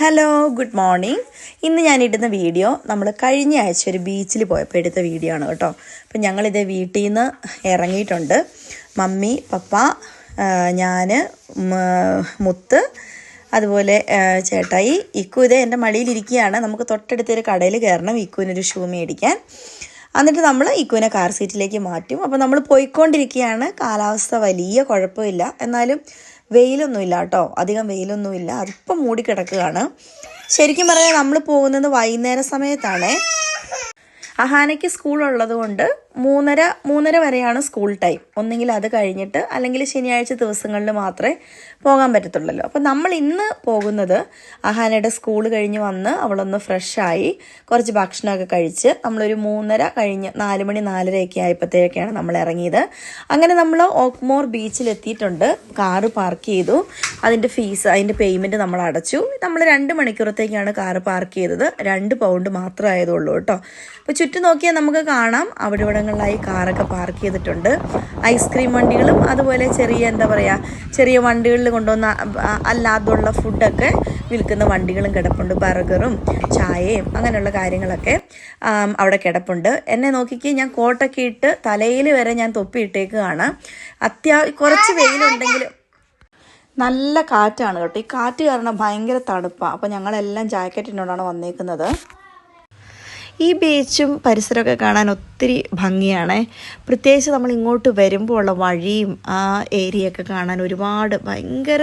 Hello good morning ഇന്ന് ഞാൻ ഇടുന്ന വീഡിയോ നമ്മൾ കഴിഞ്ഞ ആഴ്ച ഒരു ബീച്ചിൽ പോയപ്പോൾ എടുത്ത വീഡിയോ ആണ് കേട്ടോ. അപ്പം ഞങ്ങളിത് വീട്ടിൽ നിന്ന് ഇറങ്ങിയിട്ടുണ്ട്. മമ്മി പപ്പ ഞാൻ മുത്ത് അതുപോലെ ചേട്ടായി ഇക്കു ഇത് എന്റെ മടിയിലിരിക്കുകയാണ് നമുക്ക് തൊട്ടടുത്തൊരു കടയിൽ കയറണം ഇക്കുവിനൊരു ഷൂ മേടിക്കാൻ. എന്നിട്ട് നമ്മൾ ഇക്കുവിനെ കാർ സീറ്റിലേക്ക് മാറ്റും. അപ്പോൾ നമ്മൾ പോയിക്കൊണ്ടിരിക്കുകയാണ്. കാലാവസ്ഥ വലിയ കുഴപ്പമില്ല. എന്നാലും വെയിലൊന്നുമില്ല കേട്ടോ അധികം വെയിലൊന്നുമില്ല. അതിപ്പം മൂടിക്കിടക്കുകയാണ്. ശരിക്കും പറഞ്ഞാൽ നമ്മൾ പോകുന്നത് വൈകുന്നേര സമയത്താണേ. അഹാനയ്ക്ക് സ്കൂൾ ഉള്ളത് കൊണ്ട് മൂന്നര മൂന്നര വരെയാണ് സ്കൂൾ ടൈം. ഒന്നെങ്കിൽ അത് കഴിഞ്ഞിട്ട് അല്ലെങ്കിൽ ശനിയാഴ്ച ദിവസങ്ങളിൽ മാത്രമേ പോകാൻ പറ്റത്തുള്ളല്ലോ. അപ്പം നമ്മൾ ഇന്ന് പോകുന്നത് അഹാനയുടെ സ്കൂൾ കഴിഞ്ഞ് വന്ന് അവളൊന്ന് ഫ്രഷായി കുറച്ച് ഭക്ഷണമൊക്കെ കഴിച്ച് നമ്മളൊരു മൂന്നര കഴിഞ്ഞ് നാല് മണി നാലരയൊക്കെ ആയപ്പോഴത്തേക്കാണ് നമ്മൾ ഇറങ്ങിയത്. അങ്ങനെ നമ്മൾ ഓക്മോർ ബീച്ചിലെത്തിയിട്ടുണ്ട്. കാറ് പാർക്ക് ചെയ്തു. അതിന്റെ ഫീസ് അതിന്റെ പേയ്മെന്റ് നമ്മൾ അടച്ചു. നമ്മൾ രണ്ട് മണിക്കൂറത്തേക്കാണ് കാറ് പാർക്ക് ചെയ്തത്. രണ്ട് പൗണ്ട് മാത്രമേ ആയതുള്ളൂ കേട്ടോ. അപ്പോൾ ചുറ്റും നോക്കിയാൽ നമുക്ക് കാണാം. അവിടെ ഇവിടങ്ങളിലായി കാറൊക്കെ പാർക്ക് ചെയ്തിട്ടുണ്ട്. ഐസ്ക്രീം വണ്ടികളും അതുപോലെ ചെറിയ എന്താ പറയുക ചെറിയ വണ്ടികളിൽ കൊണ്ടുവന്ന അല്ലാതുള്ള ഫുഡൊക്കെ വിൽക്കുന്ന വണ്ടികളും കിടപ്പുണ്ട്. ബർഗറും ചായയും അങ്ങനെയുള്ള കാര്യങ്ങളൊക്കെ അവിടെ കിടപ്പുണ്ട്. എന്നെ നോക്കിക്ക് ഞാൻ കോട്ടൊക്കെ ഇട്ട് തലയിൽ വരെ ഞാൻ തൊപ്പിയിട്ടേക്കുകയാണ് അത്യാ കുറച്ച് വെയിലുണ്ടെങ്കിലും നല്ല കാറ്റാണ് കേട്ടോ. ഈ കാറ്റ് കാരണം ഭയങ്കര തണുപ്പാണ് അപ്പോൾ ഞങ്ങളെല്ലാം ജാക്കറ്റിനോടാണ് വന്നേക്കുന്നത്. ഈ ബീച്ചും പരിസരമൊക്കെ കാണാൻ ഒത്തിരി ഭംഗിയാണ്. പ്രത്യേകിച്ച് നമ്മൾ ഇങ്ങോട്ട് വരുമ്പോൾ ഉള്ള വഴിയും ആ ഏരിയ ഒക്കെ കാണാൻ ഒരുപാട് ഭയങ്കര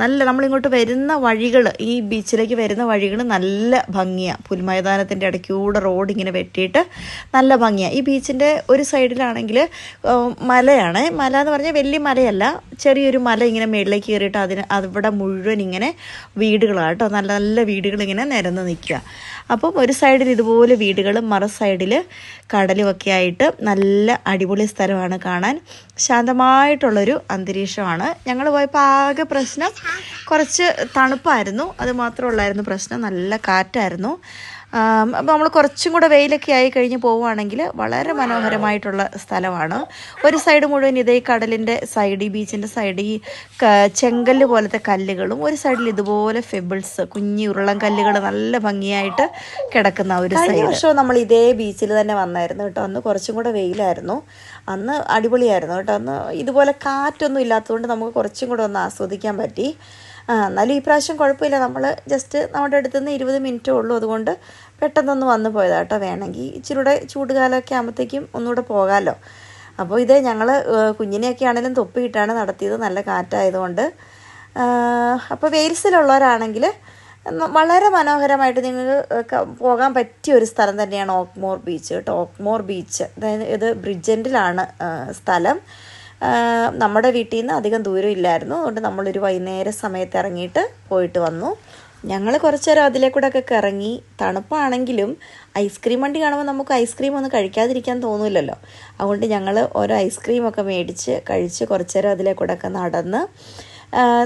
നല്ല നമ്മളിങ്ങോട്ട് വരുന്ന വഴികൾ ഈ ബീച്ചിലേക്ക് വരുന്ന വഴികൾ നല്ല ഭംഗിയാണ് പുൽമൈതാനത്തിന്റെ ഇടയ്ക്കൂടെ റോഡ് ഇങ്ങനെ വെട്ടിയിട്ട് നല്ല ഭംഗിയാണ് ഈ ബീച്ചിന്റെ ഒരു സൈഡിലാണെങ്കിൽ മലയാണ്. മല എന്ന് പറഞ്ഞാൽ വലിയ മലയല്ല. ചെറിയൊരു മല ഇങ്ങനെ മേളിലേക്ക് കയറിയിട്ട് അതിന് അവിടെ മുഴുവൻ ഇങ്ങനെ വീടുകളാണ് കേട്ടോ. നല്ല നല്ല വീടുകൾ ഇങ്ങനെ നിരന്ന് നിൽക്കുക. അപ്പം ഒരു സൈഡിൽ ഇതുപോലെ വീടുകളും മറ സൈഡിൽ കടലും ഒക്കെ ആയിട്ട് നല്ല അടിപൊളി സ്ഥലമാണ് കാണാൻ. ശാന്തമായിട്ടുള്ളൊരു അന്തരീക്ഷമാണ്. ഞങ്ങൾ പോയപ്പോൾ ആകെ പ്രശ്നം കുറച്ച് തണുപ്പായിരുന്നു. അത് മാത്രമുള്ളായിരുന്നു പ്രശ്നം. നല്ല കാറ്റായിരുന്നു. അപ്പോൾ നമ്മൾ കുറച്ചും കൂടെ വെയിലൊക്കെ ആയി കഴിഞ്ഞ് പോവുകയാണെങ്കിൽ വളരെ മനോഹരമായിട്ടുള്ള സ്ഥലമാണ്. ഒരു സൈഡ് മുഴുവൻ ഇതേ കടലിന്റെ സൈഡ് ഈ ബീച്ചിന്റെ സൈഡ് ഈ ചെങ്കല്ല് പോലത്തെ കല്ലുകളും ഒരു സൈഡിൽ ഇതുപോലെ ഫെബിൾസ് കുഞ്ഞി ഉരുളൻ കല്ലുകൾ നല്ല ഭംഗിയായിട്ട് കിടക്കുന്ന ഒരു സൈഡ് വർഷവും നമ്മൾ ഇതേ ബീച്ചിൽ തന്നെ വന്നായിരുന്നു കേട്ടോ. അന്ന് കുറച്ചും കൂടെ വെയിലായിരുന്നു. അന്ന് അടിപൊളിയായിരുന്നു കേട്ടോ. അന്ന് ഇതുപോലെ കാറ്റൊന്നും ഇല്ലാത്തതുകൊണ്ട് നമുക്ക് കുറച്ചും കൂടെ ഒന്ന് ആസ്വദിക്കാൻ പറ്റി. എന്നാലും ഈ പ്രാവശ്യം കുഴപ്പമില്ല. നമ്മൾ ജസ്റ്റ് നമ്മുടെ അടുത്ത് നിന്ന് ഇരുപത് മിനിറ്റേ ഉള്ളൂ. അതുകൊണ്ട് പെട്ടെന്നൊന്ന് വന്നു പോയതാണ് കേട്ടോ വേണമെങ്കിൽ ഇച്ചിരൂടെ ചൂടുകാലമൊക്കെ ആകുമ്പോഴത്തേക്കും ഒന്നുകൂടെ പോകാമല്ലോ അപ്പോൾ ഇത് ഞങ്ങൾ കുഞ്ഞിനെയൊക്കെ ആണെങ്കിലും തൊപ്പിയിട്ടാണ് നടത്തിയത്. നല്ല കാറ്റായതുകൊണ്ട്. അപ്പോൾ വെയിൽസിലുള്ളവരാണെങ്കിൽ വളരെ മനോഹരമായിട്ട് നിങ്ങൾക്ക് പോകാൻ പറ്റിയ ഒരു സ്ഥലം തന്നെയാണ് ഓക്മോർ ബീച്ച്. കേട്ടോ ഓക്മോർ ബീച്ച്. അതായത് ഇത് ബ്രിഡ്ജന്റിലാണ് സ്ഥലം. നമ്മുടെ വീട്ടിൽ നിന്ന് അധികം ദൂരം ഇല്ലായിരുന്നു. അതുകൊണ്ട് നമ്മളൊരു വൈകുന്നേര സമയത്ത് ഇറങ്ങിയിട്ട് പോയിട്ട് വന്നു. ഞങ്ങൾ കുറച്ച് നേരം അതിലെ കൂടെ ഒക്കെ ഇറങ്ങി തണുപ്പാണെങ്കിലും ഐസ്ക്രീം വണ്ടി കാണുമ്പോൾ നമുക്ക് ഐസ്ക്രീം ഒന്നും കഴിക്കാതിരിക്കാൻ തോന്നില്ലല്ലോ. അതുകൊണ്ട് ഞങ്ങൾ ഓരോ ഐസ്ക്രീമൊക്കെ മേടിച്ച് കഴിച്ച് കുറച്ച് നേരം അതിലെ കൂടെ ഒക്കെ നടന്ന്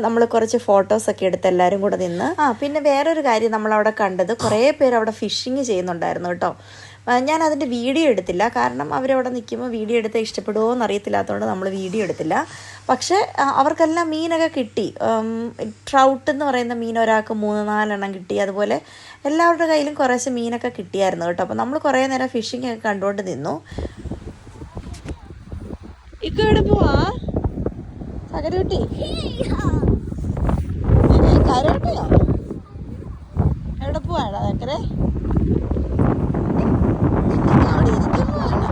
നമ്മൾ കുറച്ച് ഫോട്ടോസൊക്കെ എടുത്ത് എല്ലാവരും കൂടെ നിന്ന്. ആ പിന്നെ വേറൊരു കാര്യം നമ്മളവിടെ കണ്ടത് കുറേ പേര് അവിടെ ഫിഷിങ് ചെയ്യുന്നുണ്ടായിരുന്നു കേട്ടോ. ഞാൻ അതിന്റെ വീഡിയോ എടുത്തില്ല. കാരണം അവരവിടെ നിൽക്കുമ്പോൾ വീഡിയോ എടുത്ത് ഇഷ്ടപ്പെടുമോ എന്ന് അറിയത്തില്ലാത്തതുകൊണ്ട് നമ്മൾ വീഡിയോ എടുത്തില്ല. പക്ഷേ അവർക്കെല്ലാം മീനൊക്കെ കിട്ടി. ട്രൗട്ട് എന്ന് പറയുന്ന മീൻ ഒരാൾക്ക് മൂന്ന് നാലെണ്ണം കിട്ടി. അതുപോലെ എല്ലാവരുടെ കയ്യിലും കുറേശ്ശെ മീനൊക്കെ കിട്ടിയായിരുന്നു കേട്ടോ. അപ്പോൾ നമ്മൾ കുറേ നേരം ഫിഷിംഗ് ഒക്കെ കണ്ടുകൊണ്ട് നിന്നു. ഇക്കോട്ടെ പോവാ? സകരൂട്ടി കരൂട്ടിയോ എവിടെ പോവാടാ അവിടെ ഇരിക്കുമ്പോഴാണ്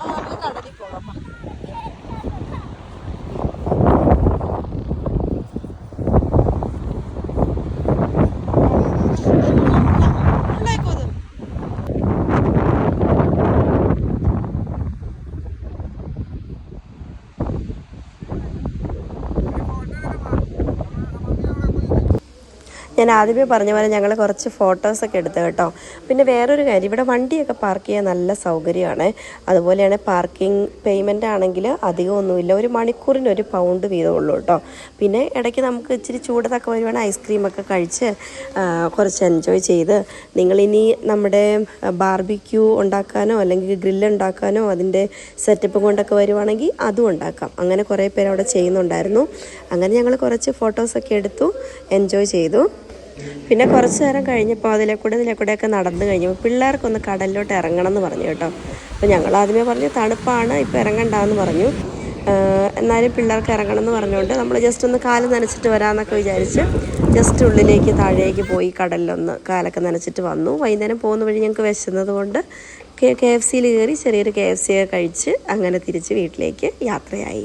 ആ നമുക്ക് കടലിൽ പോകാം വാ. ഉള്ളേക്കോ ഇത്? ഞാൻ ആദ്യമേ പറഞ്ഞ പോലെ ഞങ്ങൾ കുറച്ച് ഫോട്ടോസൊക്കെ എടുത്തു കേട്ടോ. പിന്നെ വേറൊരു കാര്യം ഇവിടെ വണ്ടിയൊക്കെ പാർക്ക് ചെയ്യാൻ നല്ല സൗകര്യമാണ്. അതുപോലെയാണ് പാർക്കിംഗ് പേയ്മെന്റ് ആണെങ്കിൽ അധികമൊന്നുമില്ല ഒരു മണിക്കൂറിന് ഒരു പൗണ്ട് വീതമുള്ളൂ കേട്ടോ. പിന്നെ ഇടയ്ക്ക് നമുക്ക് ഇച്ചിരി ചൂടത്തൊക്കെ വരുവാണെങ്കിൽ ഐസ്ക്രീമൊക്കെ കഴിച്ച് കുറച്ച് എൻജോയ് ചെയ്ത് നിങ്ങളിനി നമ്മുടെ ബാർബിക്യൂ ഉണ്ടാക്കാനോ അല്ലെങ്കിൽ ഗ്രില്ല് ഉണ്ടാക്കാനോ അതിന്റെ സെറ്റപ്പ് കൊണ്ടൊക്കെ വരുവാണെങ്കിൽ അതും ഉണ്ടാക്കാം. അങ്ങനെ കുറേ പേര് അവിടെ ചെയ്യുന്നുണ്ടായിരുന്നു. അങ്ങനെ ഞങ്ങൾ കുറച്ച് ഫോട്ടോസൊക്കെ എടുത്തു എൻജോയ് ചെയ്തു. പിന്നെ കുറച്ച് നേരം കഴിഞ്ഞപ്പോൾ അതിലെ കൂടെ ഇതിലെ കൂടെയൊക്കെ നടന്നു കഴിഞ്ഞപ്പോൾ പിള്ളേർക്കൊന്ന് കടലിലോട്ട് ഇറങ്ങണം എന്ന് പറഞ്ഞു കേട്ടോ. അപ്പോൾ ഞങ്ങൾ ആദ്യമേ പറഞ്ഞു തണുപ്പാണ് ഇപ്പോൾ ഇറങ്ങണ്ടെന്ന് പറഞ്ഞു. എന്നാലും പിള്ളേർക്ക് ഇറങ്ങണം എന്ന് പറഞ്ഞുകൊണ്ട് നമ്മൾ ജസ്റ്റ് ഒന്ന് കാൽ നനച്ചിട്ട് വരാമെന്നൊക്കെ വിചാരിച്ച് ജസ്റ്റ് ഉള്ളിലേക്ക് താഴേക്ക് പോയി കടലിലൊന്ന് കാലൊക്കെ നനച്ചിട്ട് വന്നു. വൈകുന്നേരം പോകുന്ന വഴി ഞങ്ങൾക്ക് വിശന്നത് കൊണ്ട് കെ എഫ് സിയിൽ കയറി ചെറിയൊരു കെ എഫ് സി ഒക്കെ കഴിച്ച് അങ്ങനെ തിരിച്ച് വീട്ടിലേക്ക് യാത്രയായി.